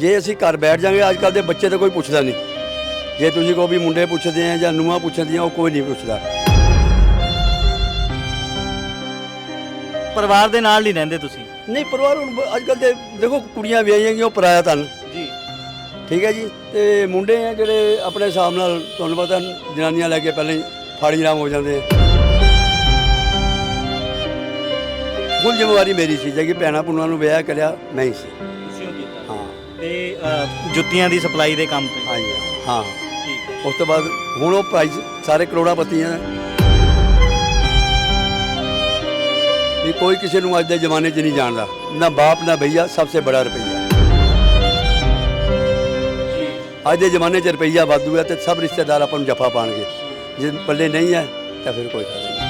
ਜੇ ਅਸੀਂ ਘਰ ਬੈਠ ਜਾਾਂਗੇ ਅੱਜ ਕੱਲ ਦੇ ਬੱਚੇ ਤਾਂ ਕੋਈ ਪੁੱਛਦਾ ਨਹੀਂ। ਜੇ ਤੁਸੀਂ ਕਹੋ ਵੀ ਮੁੰਡੇ ਪੁੱਛਦੇ ਆ ਜਾਂ ਨੂੰਹਾਂ ਪੁੱਛਦੀਆਂ ਉਹ ਕੋਈ ਨਹੀਂ ਪੁੱਛਦਾ। ਪਰਿਵਾਰ ਦੇ ਨਾਲ ਨਹੀਂ ਰਹਿੰਦੇ ਤੁਸੀਂ? ਨਹੀਂ ਪਰਿਵਾਰ ਹੁਣ ਅੱਜ ਕੱਲ ਦੇ ਦੇਖੋ ਕੁੜੀਆਂ ਵਿਆਹੀਆਂ ਗਈਆਂ ਉਹ ਪਰਾਇਆ ਤਨ ਜੀ। ਠੀਕ ਹੈ ਜੀ? ਤੇ ਮੁੰਡੇ ਆ ਜਿਹੜੇ ਆਪਣੇ ਹਿਸਾਬ ਨਾਲ ਤੁਹਾਨੂੰ ਪਤਾ ਜਨਾਨੀਆਂ ਲੈ ਕੇ ਪਹਿਲਾਂ ਹੀ ਫਾੜੀ ਰਾਮ ਹੋ ਜਾਂਦੇ ਆ। ਫੁੱਲ ਜ਼ਿੰਮੇਵਾਰੀ ਮੇਰੀ ਸੀ ਜੇ ਕਿ ਭੈਣਾਂ ਭੁਣਾਂ ਨੂੰ ਵਿਆਹ ਕਰਿਆ ਮੈਂ ਹੀ ਸੀ। ਅ, ਜੁੱਤੀਆਂ ਦੀ ਸਪਲਾਈ ਦੇ ਕੰਮ ਤੇ। ਹਾਂਜੀ ਹਾਂ। ਠੀਕ ਹੈ। ਉਸ ਤੋਂ ਬਾਅਦ ਹੁਣ ਉਹ ਪ੍ਰਾਈਜ਼ ਸਾਰੇ ਕਰੋੜਾਪਤੀ ਆ ਵੀ ਕੋਈ ਕਿਸੇ ਨੂੰ ਅੱਜ ਦੇ ਜ਼ਮਾਨੇ 'ਚ ਨਹੀਂ ਜਾਣਦਾ। ਨਾ ਬਾਪ ਨਾ ਭਈਆ ਸਭ ਤੋਂ ਬੜਾ ਰੁਪਈਆ। ਅੱਜ ਦੇ ਜ਼ਮਾਨੇ 'ਚ ਰੁਪਈਆ ਵਾਧੂ ਹੈ ਤੇ ਸਭ ਰਿਸ਼ਤੇਦਾਰ ਆਪਾਂ ਨੂੰ ਜੱਫਾ ਪਾਣਗੇ। ਜੇ ਪੱਲੇ ਨਹੀਂ ਹੈ ਤਾਂ ਫਿਰ ਕੋਈ ਫਾਇਦਾ ਨਹੀਂ।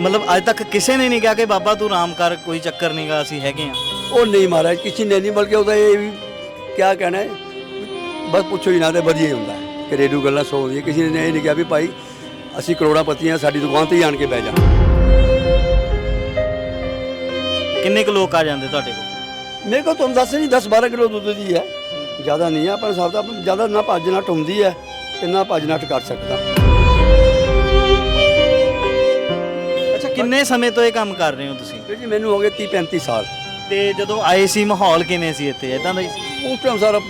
ਮਤਲਬ ਅੱਜ ਤੱਕ ਕਿਸੇ ਨੇ ਨਹੀਂ ਕਿਹਾ ਕਿ ਬਾਬਾ ਤੂੰ ਆਰਾਮ ਕਰ ਕੋਈ ਚੱਕਰ ਨਹੀਂਗਾ ਅਸੀਂ ਹੈਗੇ ਆ ਉਹ ਨਹੀਂ ਮਹਾਰਾਜ ਕਿਸੇ ਨੇ ਨਹੀਂ ਬਲਕਿ ਉਹਦਾ ਇਹ ਵੀ ਕਿਆ ਕਹਿਣਾ ਹੈ ਬਸ ਪੁੱਛੋ ਹੀ ਨਾ ਤੇ ਵਧੀਆ ਹੀ ਹੁੰਦਾ ਹੈ ਘਰੇਲੂ ਗੱਲਾਂ ਸੌ ਹੁੰਦੀਆਂ ਕਿਸੇ ਨੇ ਇਹ ਨਹੀਂ ਕਿਹਾ ਵੀ ਭਾਈ ਅਸੀਂ ਕਰੋੜਾਪਤੀ ਹਾਂ ਸਾਡੀ ਦੁਕਾਨ ਤੇ ਹੀ ਆਣ ਕੇ ਬਹਿ ਜਾ। ਕਿੰਨੇ ਕੁ ਲੋਕ ਆ ਜਾਂਦੇ ਤੁਹਾਡੇ ਕੋਲ? ਮੇਰੇ ਕੋਲ ਤੁਹਾਨੂੰ ਦੱਸ ਨਹੀਂ 10 12 ਕਿਲੋ ਦੁੱਧ ਦੀ ਹੈ। ਜ਼ਿਆਦਾ ਨਹੀਂ ਹੈ ਪਰ ਸਭ ਦਾ ਜ਼ਿਆਦਾ ਨਾ ਭੱਜ ਨੱਠ ਹੁੰਦੀ ਹੈ ਤੇ ਨਾ ਭੱਜ ਨੱਠ ਕਰ ਸਕਦਾ। ਅੱਛਾ ਕਿੰਨੇ ਸਮੇਂ ਤੋਂ ਇਹ ਕੰਮ ਕਰ ਰਹੇ ਹੋ ਤੁਸੀਂ? ਜੀ ਮੈਨੂੰ ਹੋ ਗਏ 30 35 ਸਾਲ। ਤੇ ਜਦੋਂ ਆਏ ਸੀ, ਮਾਹੌਲ ਕਿਵੇਂ ਸੀ ਇੱਥੇ? ਇਦਾਂ ਦਾ ਹੀ ਸੀ। ਉਸ ਟਾਈਮ ਸਾਰਾ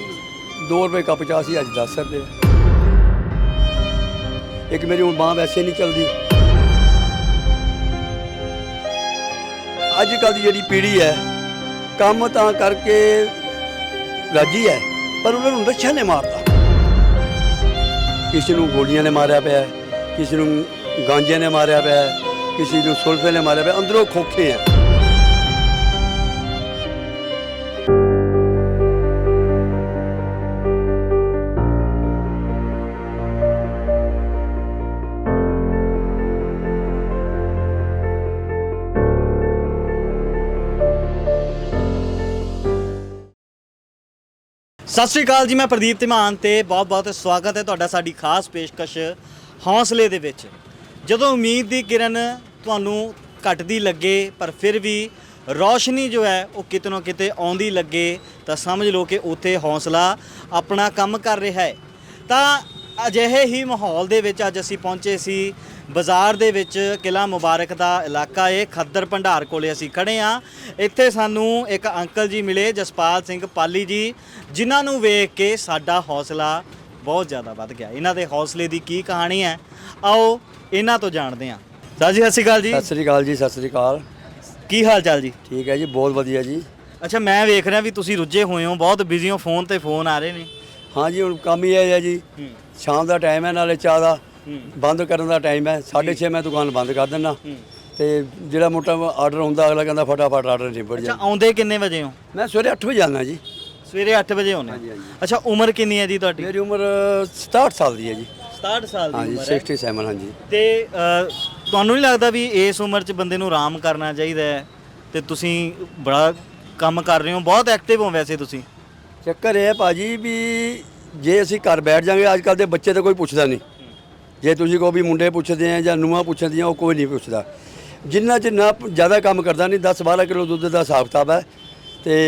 2 ਰੁਪਏ ਕੱਪ ਚਾਹ ਸੀ, ਅੱਜ 10 ਰੁਪਏ ਇੱਕ ਮੇਰੀ ਹੁਣ ਬਾਂਹ ਵੈਸੇ ਨਹੀਂ ਚੱਲਦੀ। ਅੱਜ ਕੱਲ ਦੀ ਜਿਹੜੀ ਪੀੜ੍ਹੀ ਹੈ, ਕੰਮ ਤਾਂ ਕਰਕੇ ਰਾਜੀ ਹੈ, ਪਰ ਉਹਨਾਂ ਨੂੰ ਨਸ਼ਾ ਨੇ ਮਾਰਤਾ। ਕਿਸੇ ਨੂੰ ਗੋਲੀਆਂ ਨੇ ਮਾਰਿਆ ਪਿਆ, ਕਿਸੇ ਨੂੰ ਗਾਂਜੇ ਨੇ ਮਾਰਿਆ ਪਿਆ, ਕਿਸੇ ਨੂੰ ਸੁਲਫੇ ਨੇ ਮਾਰਿਆ ਪਿਆ, ਅੰਦਰੋਂ ਖੋਖੇ ਹੈ ਸਤਿ ਸ਼੍ਰੀ ਅਕਾਲ ਜੀ, ਮੈਂ ਪ੍ਰਦੀਪ ਧੀਮਾਨ ਤੇ ਬਹੁਤ-ਬਹੁਤ ਸਵਾਗਤ ਹੈ ਤੁਹਾਡਾ ਸਾਡੀ ਖਾਸ ਪੇਸ਼ਕਸ਼ ਹੌਸਲੇ ਦੇ ਵਿੱਚ। ਜਦੋਂ ਉਮੀਦ ਦੀ ਕਿਰਨ ਤੁਹਾਨੂੰ ਘਟਦੀ ਲੱਗੇ, ਪਰ ਫਿਰ ਵੀ ਰੌਸ਼ਨੀ ਜੋ ਹੈ ਉਹ ਕਿਤੇ ਨਾ ਕਿਤੇ ਆਉਂਦੀ ਲੱਗੇ, ਤਾਂ ਸਮਝ ਲਓ ਕਿ ਉੱਥੇ ਹੌਸਲਾ ਆਪਣਾ ਕੰਮ ਕਰ ਰਿਹਾ ਹੈ। ਤਾਂ ਅਜਿਹੇ ਹੀ ਮਾਹੌਲ ਦੇ ਵਿੱਚ ਅੱਜ ਅਸੀਂ ਪਹੁੰਚੇ ਸੀ ਬਾਜ਼ਾਰ ਦੇ ਵਿੱਚ ਕਿਲਾ ਮੁਬਾਰਕ ਦਾ ਇਲਾਕਾ ਹੈ ਖੱਦਰ ਭੰਡਾਰ ਕੋਲੇ ਅਸੀਂ ਖੜੇ ਆ। ਇੱਥੇ ਸਾਨੂੰ ਇੱਕ ਅੰਕਲ ਜੀ ਮਿਲੇ ਜਸਪਾਲ ਸਿੰਘ ਪਾਲੀ ਜੀ ਜਿਨ੍ਹਾਂ ਨੂੰ ਵੇਖ ਕੇ ਸਾਡਾ ਹੌਸਲਾ ਬਹੁਤ ਜ਼ਿਆਦਾ ਵੱਧ ਗਿਆ। ਇਹਨਾਂ ਦੇ ਹੌਸਲੇ ਦੀ ਕੀ ਕਹਾਣੀ ਹੈ? ਆਓ ਇਹਨਾਂ ਤੋਂ ਜਾਣਦੇ ਹਾਂ ਸਰ ਜੀ ਸਤਿ ਸ਼੍ਰੀ ਅਕਾਲ ਜੀ। ਸਤਿ ਸ੍ਰੀ ਅਕਾਲ ਜੀ ਸਤਿ ਸ੍ਰੀ ਅਕਾਲ। ਕੀ ਹਾਲ ਚਾਲ ਜੀ? ਠੀਕ ਹੈ ਜੀ ਬਹੁਤ ਵਧੀਆ ਜੀ। ਅੱਛਾ ਮੈਂ ਵੇਖ ਰਿਹਾ ਵੀ ਤੁਸੀਂ ਰੁੱਝੇ ਹੋਏ ਹੋ ਬਹੁਤ ਬਿਜ਼ੀ ਹੋ ਫੋਨ ਤੇ ਫੋਨ ਆ ਰਹੇ ਨੇ। ਹਾਂ ਜੀ ਹੁਣ ਕੰਮ ਹੀ ਇਹ ਹੈ ਜੀ। ਸ਼ਾਮ ਦਾ ਟਾਈਮ ਹੈ ਨਾਲੇ ਚਾਹ ਦਾ। ਬੰਦ ਕਰਨ ਦਾ ਟਾਈਮ ਹੈ। 6:30 ਮੈਂ ਦੁਕਾਨ ਬੰਦ ਕਰ ਦਿੰਦਾ। ਤੇ ਜਿਹੜਾ ਮੋਟਾ ਆਰਡਰ ਹੁੰਦਾ ਅਗਲਾ ਕਹਿੰਦਾ ਫਟਾਫਟ ਆਰਡਰ ਨਿਬੜ ਅੱਛਾ ਜਾ ਆਉਂਦੇ ਕਿੰਨੇ ਵਜੇ ਹੋ? ਮੈਂ ਸਵੇਰੇ 8 ਵਜੇ ਆਉਂਦਾ ਜੀ। ਸਵੇਰੇ 8 ਵਜੇ ਆਉਂਦੇ ਹਾਂਜੀ, ਹਾਂਜੀ। ਅੱਛਾ ਉਮਰ ਕਿੰਨੀ ਹੈ ਜੀ ਤੁਹਾਡੀ? ਮੇਰੀ ਉਮਰ 67 ਸਾਲ ਦੀ ਹੈ ਜੀ। 67 ਸਾਲ ਦੀ ਹਾਂ ਜੀ ਉਮਰ ਹੈ। 67 ਹਾਂਜੀ। ਤੇ ਅ, ਤੁਹਾਨੂੰ ਨਹੀਂ ਲੱਗਦਾ ਵੀ ਇਸ ਉਮਰ 'ਚ ਬੰਦੇ ਨੂੰ ਆਰਾਮ ਕਰਨਾ ਚਾਹੀਦਾ ਹੈ? ਤੇ ਤੁਸੀਂ ਬੜਾ ਕੰਮ ਕਰ ਰਹੇ ਹੋ ਬਹੁਤ ਐਕਟਿਵ ਹੋ ਵੈਸੇ ਤੁਸੀਂ। ਚੱਕਰ ਇਹ ਹੈ ਭਾਜੀ ਵੀ ਜੇ ਅਸੀਂ ਘਰ ਬੈਠ ਜਾਾਂਗੇ ਅੱਜ ਕੱਲ ਦੇ ਬੱਚੇ ਤਾਂ ਕੋਈ ਪੁੱਛਦਾ ਨਹੀਂ ਜੇ ਤੁਸੀਂ ਕਹੋ ਵੀ ਮੁੰਡੇ ਪੁੱਛਦੇ ਆ ਜਾਂ ਨੂੰਹਾਂ ਪੁੱਛਦੀਆਂ ਉਹ ਕੋਈ ਨਹੀਂ ਪੁੱਛਦਾ। ਜਿੰਨਾ ਚ ਨਾ ਜ਼ਿਆਦਾ ਕੰਮ ਕਰਦਾ ਨਹੀਂ 10 12 ਕਿਲੋ ਦੁੱਧ ਦਾ ਹਿਸਾਬ ਕਿਤਾਬ ਹੈ ਤੇ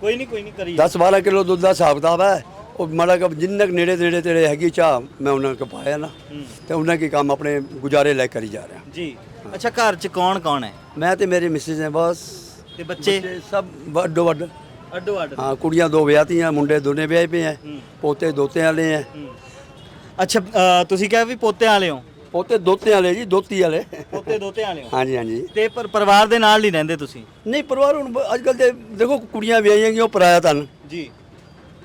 ਕੋਈ ਨਹੀਂ ਕੋਈ ਨਹੀਂ ਕਰੀ 10 12 ਕਿਲੋ ਦੁੱਧ ਦਾ ਹਿਸਾਬ ਕਿਤਾਬ ਹੈ ਉਹ ਮਾੜਾ ਕੁ ਜਿੰਨਾ ਕੁ ਨੇੜੇ ਨੇੜੇ ਤੇਰੇ ਹੈਗੀ ਚਾਹ ਮੈਂ ਉਹਨਾਂ ਕੋ ਪਾਇਆ ਨਾ। ਤੇ ਉਹਨਾਂ ਕੀ ਕੰਮ ਆਪਣੇ ਗੁਜ਼ਾਰੇ ਲੈ ਕਰੀ ਜਾ ਰਿਹਾ। ਜੀ। ਅੱਛਾ ਘਰ 'ਚ ਕੌਣ ਕੌਣ ਹੈ? ਮੈਂ ਤੇ ਮੇਰੀ ਮਿਸਿਸ ਨੇ ਬਸ। ਤੇ ਬੱਚੇ? ਸਭ ਵੱਡੋ ਵੱਡ। ਅੱਡੋ ਅੱਡ ਹਾਂ ਕੁੜੀਆਂ ਦੋ ਵਿਆਹਤੀਆਂ ਮੁੰਡੇ ਦੋਨੇ ਵਿਆਹੇ ਪਏ ਆ। ਪੋਤੇ ਦੋਤੇ ਵਾਲੇ ਆ। ਅੱਛਾ ਅ, ਤੁਸੀਂ ਕਿਹਾ ਵੀ ਪੋਤਿਆਂ ਵਾਲੇ ਹੋ? ਪੋਤੇ ਦੋਤੇ ਵਾਲੇ ਜੀ ਦੋਤੀ ਵਾਲੇ। ਪੋਤੇ ਦੋਤਿਆਂ ਵਾਲੇ ਹੋ। ਹਾਂਜੀ ਹਾਂਜੀ। ਤੇ ਪਰ ਪਰਿਵਾਰ ਦੇ ਨਾਲ ਨਹੀਂ ਰਹਿੰਦੇ ਤੁਸੀਂ? ਨਹੀਂ ਪਰਿਵਾਰ ਹੁਣ ਅੱਜ ਕੱਲ ਦੇ ਦੇਖੋ ਕੁੜੀਆਂ ਵਿਆਹੀਆਂ ਗਈਆਂ ਉਹ ਪਰਾਇਆ ਤਨ ਜੀ।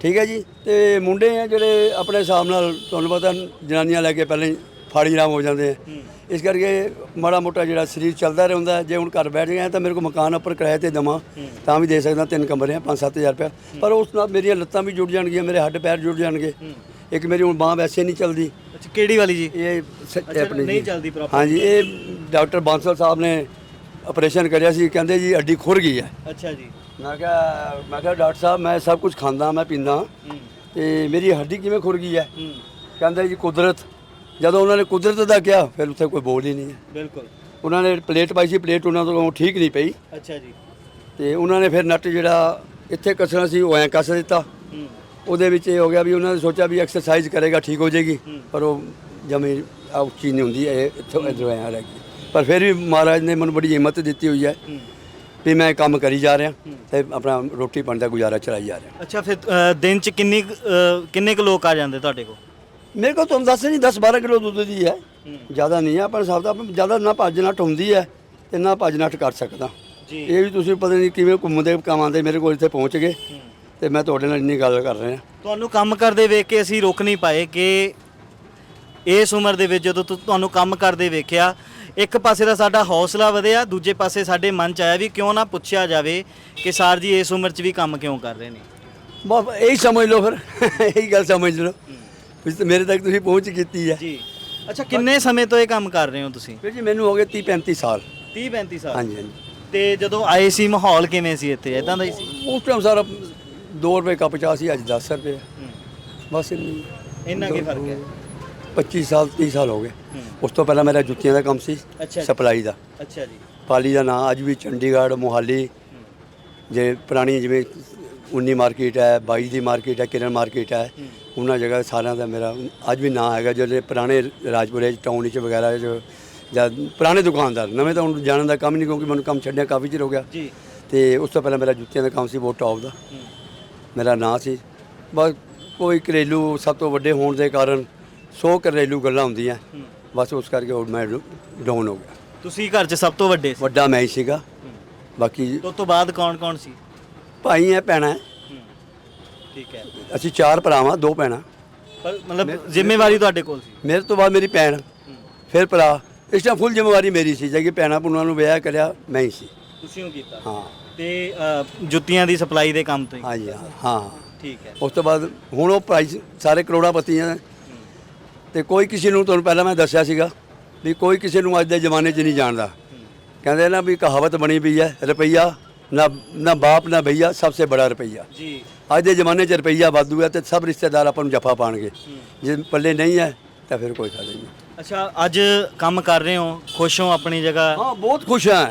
ਠੀਕ ਹੈ ਜੀ? ਤੇ ਮੁੰਡੇ ਆ ਜਿਹੜੇ ਆਪਣੇ ਹਿਸਾਬ ਨਾਲ ਤੁਹਾਨੂੰ ਪਤਾ ਜਨਾਨੀਆਂ ਲੈ ਕੇ ਪਹਿਲਾਂ ਹੀ ਫਾੜੀ ਰਾਮ ਹੋ ਜਾਂਦੇ ਆ। ਇਸ ਕਰਕੇ ਮਾੜਾ ਮੋਟਾ ਜਿਹੜਾ ਸਰੀਰ ਚੱਲਦਾ ਰਹਿੰਦਾ ਹੈ। ਜੇ ਹੁਣ ਘਰ ਬੈਠ ਗਿਆ ਤਾਂ ਮੇਰੇ ਕੋਲ ਮਕਾਨ ਉੱਪਰ ਕਿਰਾਏ ਤੇ ਦਵਾਂ ਤਾਂ ਵੀ ਦੇ ਸਕਦਾ ਤਿੰਨ ਕਮਰੇ ਆ 5-7000 ਰੁਪਏ ਪਰ ਉਸ ਨਾਲ ਮੇਰੀਆਂ ਲੱਤਾਂ ਵੀ ਜੁੜ ਜਾਣਗੀਆਂ ਮੇਰੇ ਹੱਡ ਪੈਰ ਜੁੜ ਜਾਣਗੇ। ਇੱਕ ਮੇਰੀ ਹੁਣ ਬਾਂਹ ਵੈਸੇ ਨਹੀਂ ਚੱਲਦੀ। ਅੱਛਾ ਕਿਹੜੀ ਵਾਲੀ ਜੀ? ਇਹ ਸ- ਆਪਣੀ ਨਹੀਂ ਜੀ। ਚੱਲਦੀ proper। ਹਾਂਜੀ ਇਹ ਡਾਕਟਰ ਬਾਂਸਲ ਸਾਹਿਬ ਨੇ ਆਪਰੇਸ਼ਨ ਕਰਿਆ ਸੀ ਕਹਿੰਦੇ ਜੀ ਹੱਡੀ ਖੁਰ ਗਈ ਹੈ। ਅੱਛਾ ਜੀ। ਮੈਂ ਕਿਹਾ ਮੈਂ ਕਿਹਾ ਡਾਕਟਰ ਸਾਹਿਬ ਮੈਂ ਸਭ ਕੁਝ ਖਾਂਦਾ ਮੈਂ ਪੀਂਦਾ। ਹੂੰ। ਤੇ ਮੇਰੀ ਹੱਡੀ ਕਿਵੇਂ ਖੁਰ ਗਈ ਹੈ? ਹੂੰ। ਕਹਿੰਦੇ ਜੀ ਕੁਦਰਤ ਜਦੋਂ ਉਹਨਾਂ ਨੇ ਕੁਦਰਤ ਦਾ ਕਿਹਾ ਫਿਰ ਉੱਥੇ ਕੋਈ ਬੋਲ ਹੀ ਨਹੀਂ ਹੈ। ਬਿਲਕੁਲ। ਉਹਨਾਂ ਨੇ ਪਲੇਟ ਪਾਈ ਸੀ ਪਲੇਟ ਉਹਨਾਂ ਤੋਂ ਠੀਕ ਨਹੀਂ ਪਈ। ਅੱਛਾ ਜੀ। ਤੇ ਉਹਨਾਂ ਨੇ ਫਿਰ ਨਟ ਜਿਹੜਾ ਇੱਥੇ ਕੱਸਣਾ ਸੀ ਉਹ ਐਂ ਕੱਸ ਦਿੱਤਾ। ਉਹਦੇ ਵਿੱਚ ਇਹ ਹੋ ਗਿਆ ਵੀ ਉਹਨਾਂ ਨੇ ਸੋਚਿਆ ਵੀ ਐਕਸਰਸਾਈਜ਼ ਕਰੇਗਾ ਠੀਕ ਹੋ ਜਾਏਗੀ। ਪਰ ਉਹ ਜਮੀ ਔਖੀ ਨਹੀਂ ਹੁੰਦੀ ਇਹ ਇੱਥੋਂ ਇੱਧਰੋਂ ਐਂ ਰਹਿ ਗਈ। ਪਰ ਫਿਰ ਵੀ ਮਹਾਰਾਜ ਨੇ ਮੈਨੂੰ ਬੜੀ ਹਿੰਮਤ ਦਿੱਤੀ ਹੋਈ ਹੈ ਵੀ ਮੈਂ ਕੰਮ ਕਰੀ ਜਾ ਰਿਹਾ ਤੇ ਆਪਣਾ ਰੋਟੀ ਪਾਣੀ ਦਾ ਗੁਜ਼ਾਰਾ ਚਲਾਈ ਜਾ ਰਿਹਾ। ਅੱਛਾ ਫਿਰ ਅ, ਦਿਨ ਚ ਕਿੰਨੀ ਕੁ, ਅ, ਕਿੰਨੇ ਕੁ ਲੋਕ ਆ ਜਾਂਦੇ ਤੁਹਾਡੇ ਕੋਲ? ਮੇਰੇ ਕੋਲ ਤੁਹਾਨੂੰ ਦੱਸ ਨਹੀਂ 10 12 ਕਿਲੋ ਦੁੱਧ ਦੀ ਹੈ। ਜ਼ਿਆਦਾ ਨਹੀਂ ਹੈ ਪਰ ਸਭ ਦਾ ਜ਼ਿਆਦਾ ਨਾ ਭੱਜ ਨੱਠ ਹੁੰਦੀ ਹੈ ਤੇ ਨਾ ਭੱਜ ਨੱਠ ਕਰ ਸਕਦਾ। ਜੀ। ਇਹ ਵੀ ਤੁਸੀਂ ਪਤਾ ਨਹੀਂ ਕਿਵੇਂ ਘੁੰਮਦੇ ਕਾਵਾਂਦੇ ਮੇਰੇ ਕੋਲ ਇੱਥੇ ਪਹੁੰਚ ਗਏ। ਤੇ ਮੈਂ ਤੁਹਾਡੇ ਨਾਲ ਇੰਨੀ ਗੱਲ ਕਰ ਰਿਹਾ। ਤੁਹਾਨੂੰ ਕੰਮ ਕਰਦੇ ਵੇਖ ਕੇ ਅਸੀਂ ਰੁਕ ਨਹੀਂ ਪਾਏ ਕਿ ਇਸ ਉਮਰ ਦੇ ਵਿੱਚ ਜਦੋਂ ਤੁ- ਤੁਹਾਨੂੰ ਕੰਮ ਕਰਦੇ ਵੇਖਿਆ ਇੱਕ ਪਾਸੇ ਦਾ ਸਾਡਾ ਹੌਸਲਾ ਵਧਿਆ ਦੂਜੇ ਪਾਸੇ ਸਾਡੇ ਮਨ ਚ ਆਇਆ ਵੀ ਕਿਉਂ ਨਾ ਪੁੱਛਿਆ ਜਾਵੇ ਕਿ ਸਰ ਜੀ ਇਸ ਉਮਰ 'ਚ ਵੀ ਕੰਮ ਕਿਉਂ ਕਰ ਰਹੇ ਨੇ। ਬਸ ਇਹੀ ਸਮਝ ਲਓ ਫਿਰ ਇਹੀ ਗੱਲ ਸਮਝ ਲਓ। ਵੀ ਤੇ ਮੇਰੇ ਤੱਕ ਤੁਸੀਂ ਪਹੁੰਚ ਕੀਤੀ ਹੈ। ਜੀ। ਅੱਛਾ ਕਿੰਨੇ ਸਮੇਂ ਤੋਂ ਇਹ ਕੰਮ ਕਰ ਰਹੇ ਹੋ ਤੁਸੀਂ? ਫਿਰ ਜੀ ਮੈਨੂੰ ਹੋ ਗਏ 30 35 ਸਾਲ। 30 35 ਸਾਲ। ਹਾਂਜੀ ਹਾਂਜੀ। ਤੇ ਜਦੋਂ ਆਏ ਸੀ ਮਾਹੌਲ ਕਿਵੇਂ ਸੀ ਇੱਥੇ? ਇਦਾਂ ਦਾ ਹੀ ਸੀ? ਉਸ ਟਾਈਮ ਸਾਰਾ 2 ਰੁਪਏ ਕੱਪ ਚਾਹ ਸੀ ਅੱਜ 10 ਰੁਪਏ ਬਸ ਇੰਨੀ। ਇੰਨਾ ਕੀ ਫ਼ਰਕ ਹੈ? 25 ਸਾਲ 30 ਸਾਲ ਹੋ ਗਏ। ਉਸ ਤੋਂ ਪਹਿਲਾਂ ਮੇਰਾ ਜੁੱਤੀਆਂ ਦਾ ਕੰਮ ਸੀ ਅੱਛਾ। ਸਪਲਾਈ ਦਾ। ਅੱਛਾ ਜੀ। ਪਾਲੀ ਦਾ ਨਾਂ ਅੱਜ ਵੀ ਚੰਡੀਗੜ੍ਹ ਮੋਹਾਲੀ। ਜੇ ਪੁਰਾਣੀ ਜਿਵੇਂ 19 ਮਾਰਕੀਟ ਹੈ 22 ਦੀ ਮਾਰਕੀਟ ਹੈ ਕਿਰਨ ਮਾਰਕੀਟ ਹੈ ਉਹਨਾਂ ਜਗ੍ਹਾ ਸਾਰਿਆਂ ਦਾ ਮੇਰਾ ਅੱਜ ਵੀ ਨਾਂ ਹੈਗਾ ਜਿਹੜੇ ਪੁਰਾਣੇ ਰਾਜਪੁਰੇ ਟਾਊਨ ਵਿੱਚ ਵਗੈਰਾ ਜੋ ਜਾਂ ਪੁਰਾਣੇ ਦੁਕਾਨਦਾਰ। ਨਵੇਂ ਤਾਂ ਹੁਣ ਜਾਣਨ ਦਾ ਕੰਮ ਨਹੀਂ ਕਿਉਂਕਿ ਮੈਨੂੰ ਕੰਮ ਛੱਡਿਆ ਕਾਫੀ ਚਿਰ ਹੋ ਗਿਆ। ਜੀ। ਤੇ ਉਸ ਤੋਂ ਪਹਿਲਾਂ ਮੇਰਾ ਜੁੱਤੀਆਂ ਦਾ ਕੰਮ ਸੀ ਬਹੁਤ ਟੌਪ ਦਾ। ਮੇਰਾ ਨਾਂ ਸੀ। ਬਸ ਕੋਈ ਘਰੇਲੂ ਸਭ ਤੋਂ ਵੱਡੇ ਹੋਣ ਦੇ ਕਾਰਨ 100 ਘਰੇਲੂ ਗੱਲਾਂ ਹੁੰਦੀਆਂ। ਬਸ ਉਸ ਕਰਕੇ ਉਹ ਮੈਂ ਡਾਊਨ ਹੋ ਗਿਆ। ਤੁਸੀਂ ਘਰ 'ਚ ਸਭ ਤੋਂ ਵੱਡੇ ਸੀ? ਵੱਡਾ ਮੈਂ ਹੀ ਸੀਗਾ। ਬਾਕੀ ਤੇ ਤੋਂ ਬਾਅਦ ਕੌਣ ਕੌਣ ਸੀ? ਭਾਈ ਹੈ ਭੈਣਾਂ। ਠੀਕ ਹੈ। ਅਸੀਂ ਚਾਰ ਭਰਾਵਾਂ ਦੋ ਭੈਣਾਂ। ਪਰ ਮਤਲਬ ਜ਼ਿੰਮੇਵਾਰੀ ਤੁਹਾਡੇ ਕੋਲ ਸੀ? ਮੇਰੇ ਤੋਂ ਬਾਅਦ ਮੇਰੀ ਭੈਣ ਫਿਰ ਭਰਾ। ਇਸ ਟਾਈਮ ਫੁੱਲ ਜ਼ਿੰਮੇਵਾਰੀ ਮੇਰੀ ਸੀ ਜੇ ਕਿ ਭੈਣਾਂ ਭੁਣਾਂ ਨੂੰ ਵਿਆਹ ਕਰਿਆ ਮੈਂ ਹੀ ਸੀ। ਤੁਸੀਂ ਉਹ ਕੀਤਾ। ਹਾਂ। ਤੇ ਅ, ਜੁੱਤੀਆਂ ਦੀ ਸਪਲਾਈ ਦੇ ਕੰਮ ਤੋਂ ਹੀ ਹਾਂਜੀ ਹਾਂ ਹਾਂ। ਠੀਕ ਹੈ। ਉਸ ਤੋਂ ਬਾਅਦ ਹੁਣ ਉਹ ਪ੍ਰਾਈਸ ਸਾਰੇ ਕਰੋੜਾਪਤੀ ਆ ਤੇ ਕੋਈ ਕਿਸੇ ਨੂੰ ਤੁਹਾਨੂੰ ਪਹਿਲਾਂ ਮੈਂ ਦੱਸਿਆ ਸੀਗਾ ਵੀ ਕੋਈ ਕਿਸੇ ਨੂੰ ਅੱਜ ਦੇ ਜ਼ਮਾਨੇ 'ਚ ਨਹੀਂ ਜਾਣਦਾ। ਕਹਿੰਦੇ ਨਾ ਵੀ ਕਹਾਵਤ ਬਣੀ ਪਈ ਹੈ ਰੁਪਈਆ ਨਾ ਨਾ ਬਾਪ ਨਾ ਭਈਆ ਸਭ ਤੋਂ ਬੜਾ ਰੁਪਈਆ। ਜੀ। ਅੱਜ ਦੇ ਜ਼ਮਾਨੇ 'ਚ ਰੁਪਈਆ ਵਾਧੂ ਹੈ ਤੇ ਸਭ ਰਿਸ਼ਤੇਦਾਰ ਆਪਾਂ ਨੂੰ ਜੱਫਾ ਪਾਣਗੇ। ਜੇ ਪੱਲੇ ਨਹੀਂ ਹੈ ਤਾਂ ਫਿਰ ਕੋਈ ਫਾਇਦਾ ਨਹੀਂ। ਅੱਛਾ ਅੱਜ ਕੰਮ ਕਰ ਰਹੇ ਹੋ ਖੁਸ਼ ਹੋ ਆਪਣੀ ਜਗ੍ਹਾ? ਹਾਂ ਬਹੁਤ ਖੁਸ਼ ਹਾਂ।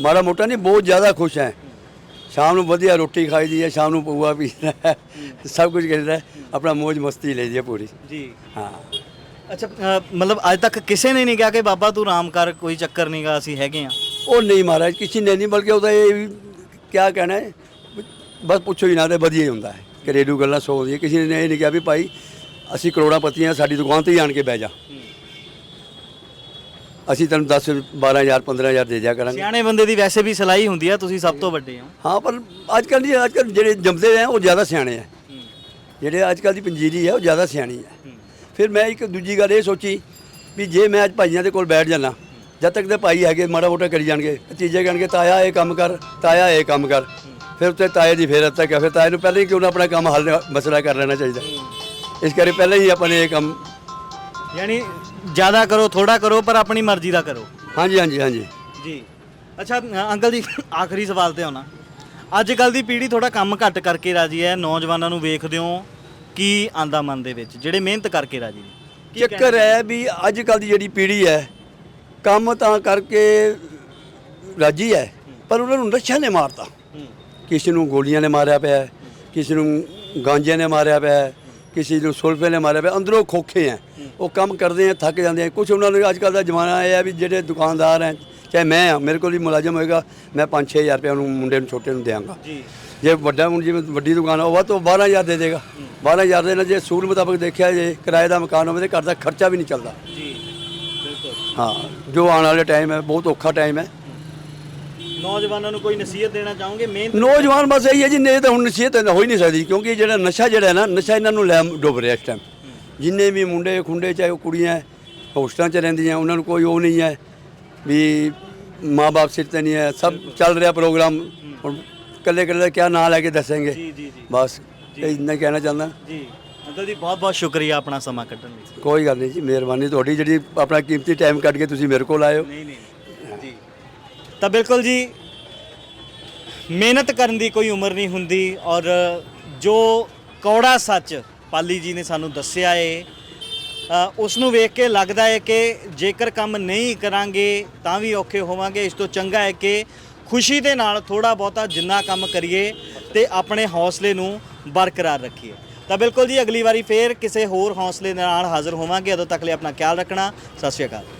ਮਾੜਾ ਮੋਟਾ ਨਹੀਂ ਬਹੁਤ ਜ਼ਿਆਦਾ ਖੁਸ਼ ਹਾਂ। ਸ਼ਾਮ ਨੂੰ ਵਧੀਆ ਰੋਟੀ ਖਾਈ ਦੀ ਹੈ ਸ਼ਾਮ ਨੂੰ ਪਊਆ ਪੀਦਾ ਹੈ। ਸਭ ਕੁਝ ਕਰੀਦਾ ਹੈ। ਆਪਣਾ ਮौज ਮਸਤੀ ਲਈ ਦੀ ਹੈ ਪੂਰੀ। ਜੀ। ਹਾਂ। ਅੱਛਾ ਅ, ਮਤਲਬ ਅੱਜ ਤੱਕ ਕਿਸੇ ਨੇ ਨਹੀਂ ਕਿਹਾ ਕਿ ਬਾਬਾ ਤੂੰ ਆਰਾਮ ਕਰ ਕੋਈ ਚੱਕਰ ਨਹੀਂਗਾ ਅਸੀਂ ਹੈਗੇ ਆ ਉਹ ਨਹੀਂ ਮਹਾਰਾਜ ਕਿਸੇ ਨੇ ਨਹੀਂ ਬਲਕਿ ਉਹਦਾ ਇਹ ਵੀ ਕਿਆ ਕਹਿਣਾ ਹੈ ਬਸ ਪੁੱਛੋ ਹੀ ਨਾ ਤੇ ਵਧੀਆ ਹੀ ਹੁੰਦਾ ਹੈ। ਘਰੇਲੂ ਗੱਲਾਂ ਸੌ ਹੁੰਦੀਆਂ ਕਿਸੇ ਨੇ ਇਹ ਨਹੀਂ ਕਿਹਾ ਵੀ ਭਾਈ ਅਸੀਂ ਕਰੋੜਾਂ ਪਤੀਆਂ ਸਾਡੀ ਦੁਕਾਨ ਤੇ ਹੀ ਆਣ ਕੇ ਬਹਿ ਜਾ। ਅਸੀਂ ਤੈਨੂੰ 10 12000 15000 ਦੇ ਦਿਆ ਕਰਾਂਗੇ। ਸਿਆਣੇ ਬੰਦੇ ਦੀ ਵੈਸੇ ਵੀ ਸਲਾਈ ਹੁੰਦੀ ਆ ਤੁਸੀਂ ਸਭ ਤੋਂ ਵੱਡੇ ਹੋ। ਹਾਂ ਪਰ ਅੱਜ ਕੱਲ੍ਹ ਜੀ ਅੱਜ ਕੱਲ੍ਹ ਜਿਹੜੇ ਜੰਮਦੇ ਆ ਉਹ ਜ਼ਿਆਦਾ ਸਿਆਣੇ ਆ। ਜਿਹੜੇ ਅੱਜ ਕੱਲ੍ਹ ਦੀ ਪੰਜੀਰੀ ਹੈ ਉਹ ਜ਼ਿਆਦਾ ਸਿਆਣੀ ਹੈ ਫਿਰ ਮੈਂ ਇੱਕ ਦੂਜੀ ਗੱਲ ਇਹ ਸੋਚੀ ਵੀ ਜੇ ਮੈਂ ਅੱਜ ਭਾਈਆਂ ਦੇ ਕੋਲ ਬੈਠ ਜਾਣਾ ਜਦ ਤੱਕ ਦੇ ਭਾਈ ਹੈਗੇ ਮਾੜਾ ਮੋਟਾ ਕਰੀ ਜਾਣਗੇ ਤੀਜੇ ਕਹਿਣਗੇ ਤਾਇਆ ਇਹ ਕੰਮ ਕਰ ਤਾਇਆ ਇਹ ਕੰਮ ਕਰ। ਫਿਰ ਉੱਤੇ ਤਾਏ ਦੀ ਫੇਰ ਤੱਕ ਫਿਰ ਤਾਏ ਨੂੰ ਪਹਿਲਾਂ ਹੀ ਕਿਉਂ ਨਾ ਆਪਣਾ ਕੰਮ ਹੱਲ ਮਸਲਾ ਕਰ ਲੈਣਾ ਚਾਹੀਦਾ। ਇਸ ਕਰਕੇ ਪਹਿਲਾਂ ਹੀ ਆਪਾਂ ਨੇ ਇਹ ਕੰਮ ਯਾਨੀ ਜ਼ਿਆਦਾ ਕਰੋ ਥੋੜਾ ਕਰੋ ਪਰ ਆਪਣੀ ਮਰਜ਼ੀ ਦਾ ਕਰੋ। ਹਾਂਜੀ ਹਾਂਜੀ ਹਾਂਜੀ। ਜੀ। ਅੱਛਾ ਅ, ਅੰਕਲ ਜੀ ਆਖਰੀ ਸਵਾਲ ਤੇ ਆਉਣਾ। ਅੱਜ ਕੱਲ ਦੀ ਪੀੜ੍ਹੀ ਥੋੜਾ ਕੰਮ ਘੱਟ ਕਰਕੇ ਰਾਜੀ ਹੈ। ਨੌਜਵਾਨਾਂ ਨੂੰ ਵੇਖਦੇ ਹੋ ਕੀ ਆਂਦਾ ਮਨ ਦੇ ਵਿੱਚ ਜਿਹੜੇ ਮਿਹਨਤ ਕਰਕੇ ਰਾਜੀ ਨੇ। ਕੀ ਚੱਕਰ ਹੈ ਵੀ ਅੱਜ ਕੱਲ ਦੀ ਜਿਹੜੀ ਪੀੜ੍ਹੀ ਹੈ ਕੰਮ ਤਾਂ ਕਰਕੇ ਰਾਜੀ ਹੈ ਪਰ ਉਹਨਾਂ ਨੂੰ ਨਸ਼ਾ ਨੇ ਮਾਰਤਾ। ਹੂੰ, ਕਿਸੇ ਨੂੰ ਗੋਲੀਆਂ ਨੇ ਮਾਰਿਆ ਪਿਆ ਹੈ, ਕਿਸੇ ਨੂੰ ਗਾਂਜੇ ਨੇ ਮਾਰਿਆ ਪਿਆ ਹੈ, ਕਿਸੇ ਨੂੰ ਸੁਲਫੇ ਨੇ ਮਾਰਿਆ ਪਿਆ ਅੰਦਰੋਂ ਖੋਖੇ ਹੈ ਉਹ ਕੰਮ ਕਰਦੇ ਆ ਥੱਕ ਜਾਂਦੇ ਆ ਕੁਝ ਉਹਨਾਂ ਨੂੰ ਅੱਜ ਕੱਲ ਦਾ ਜ਼ਮਾਨਾ ਇਹ ਹੈ ਵੀ ਜਿਹੜੇ ਦੁਕਾਨਦਾਰ ਹੈ ਚਾਹੇ ਮੈਂ ਆ ਮੇਰੇ ਕੋਲ ਵੀ ਮੁਲਾਜ਼ਮ ਹੋਏਗਾ ਮੈਂ 5-6000 ਰੁਪਏ ਉਹਨੂੰ ਮੁੰਡੇ ਨੂੰ ਛੋਟੇ ਨੂੰ ਦੇਵਾਂਗਾ ਜੀ। ਜੇ ਵੱਡਾ ਹੁਣ ਜਿਵੇਂ ਵੱਡੀ ਦੁਕਾਨ ਆ ਉਹ ਵੱਧ ਤੋਂ 12000 ਦੇ ਦੇਗਾ। 12000 ਦੇ ਨਾਲ ਜੇ ਸੂਲ ਮੁਤਾਬਕ ਦੇਖਿਆ ਜੇ ਕਿਰਾਏ ਦਾ ਮਕਾਨ ਹੋਵੇ ਤੇ ਘਰ ਦਾ ਖਰਚਾ ਵੀ ਨਹੀਂ ਚੱਲਦਾ। ਜੀ ਬਿਲਕੁਲ। ਹਾਂ ਜੋ ਆਉਣ ਵਾਲੇ ਟਾਈਮ ਹੈ ਬਹੁਤ ਔਖਾ ਟਾਈਮ ਹੈ ਨੌਜਵਾਨਾਂ ਨੂੰ ਕੋਈ ਨਸੀਹਤ ਦੇਣਾ ਚਾਹੋਗੇ? ਮਿਹਨਤ ਨੌਜਵਾਨ ਬਸ ਇਹੀ ਹੈ ਜੀ ਨਹੀਂ ਤਾਂ ਹੁਣ ਨਸੀਹਤ ਹੋ ਹੀ ਨਹੀਂ ਸਕਦੀ ਕਿਉਂਕਿ ਜਿਹੜਾ ਨਸ਼ਾ ਜਿਹੜਾ ਹੈ ਨਾ ਨਸ਼ਾ ਇਹਨਾਂ ਨੂੰ ਲੈ ਡੁੱਬ ਰਿਹਾ ਇਸ ਟਾਈਮ ਜਿੰਨੇ ਵੀ ਮੁੰਡੇ ਖੁੰਡੇ ਚਾਹੇ ਉਹ ਕੁੜੀਆਂ ਹੋਸਟਲਾਂ 'ਚ ਰਹਿੰਦੀਆਂ ਉਹਨਾਂ ਨੂੰ ਕੋਈ ਉਹ ਨਹੀਂ ਹੈ ਵੀ ਮਾਪੇ ਸਿਰ ਤੇ ਨਹੀਂ ਹੈ ਸਭ ਚੱਲ ਰਿਹਾ ਪ੍ਰੋਗਰਾਮ। ਹੁਣ ਕੱਲੇ ਕੱਲੇ ਦਾ ਕਿਆ ਨਾਂ ਲੈ ਕੇ ਦੱਸਾਂਗੇ ਜੀ ਜੀ ਜੀ। ਬਸ ਇੰਨਾ ਕਹਿਣਾ ਚਾਹੁੰਦਾ। ਜੀ। ਅੰਕਲ ਜੀ ਬਹੁਤ ਬਹੁਤ ਸ਼ੁਕਰੀਆ ਆਪਣਾ ਸਮਾਂ ਕੱਢਣ ਲਈ। ਕੋਈ ਗੱਲ ਨਹੀਂ ਜੀ ਮਿਹਰਬਾਨੀ। ਤੁਹਾਡੀ ਜਿਹੜੀ ਆਪਣਾ ਕੀਮਤੀ ਟਾਈਮ ਕੱਢ ਕੇ ਤੁਸੀਂ ਮੇਰੇ ਕੋਲ ਆਏ ਹੋ। ਨਹੀਂ ਨਹੀਂ। ਜੀ ਤਾਂ ਬਿਲਕੁਲ ਜੀ ਮਿਹਨਤ ਕਰਨ ਦੀ ਕੋਈ ਉਮਰ ਨਹੀਂ ਹੁੰਦੀ ਔਰ ਜੋ ਕੌੜਾ ਸੱਚ ਪਾਲੀ ਜੀ ਨੇ ਸਾਨੂੰ ਦੱਸਿਆ ਏ ਅ, ਉਸ ਨੂੰ ਵੇਖ ਕੇ ਲੱਗਦਾ ਹੈ ਕਿ ਜੇਕਰ ਕੰਮ ਨਹੀਂ ਕਰਾਂਗੇ ਤਾਂ ਵੀ ਔਖੇ ਹੋਵਾਂਗੇ। ਇਸ ਤੋਂ ਚੰਗਾ ਹੈ ਕਿ ਖੁਸ਼ੀ ਦੇ ਨਾਲ ਥੋੜਾ ਬਹੁਤਾ ਜਿੰਨਾ ਕੰਮ ਕਰੀਏ ਤੇ ਆਪਣੇ ਹੌਸਲੇ ਨੂੰ ਬਰਕਰਾਰ ਰੱਖੀਏ। ਤਾਂ ਬਿਲਕੁਲ ਜੀ ਅਗਲੀ ਵਾਰੀ ਫੇਰ ਕਿਸੇ ਹੋਰ ਹੌਸਲੇ ਨਾਲ ਹਾਜ਼ਰ ਹੋਵਾਂਗੇ। ਉਦੋਂ ਤੱਕ ਲਈ ਆਪਣਾ ਖਿਆਲ ਰੱਖਣਾ। ਸਤਿ ਸ਼੍ਰੀ ਅਕਾਲ।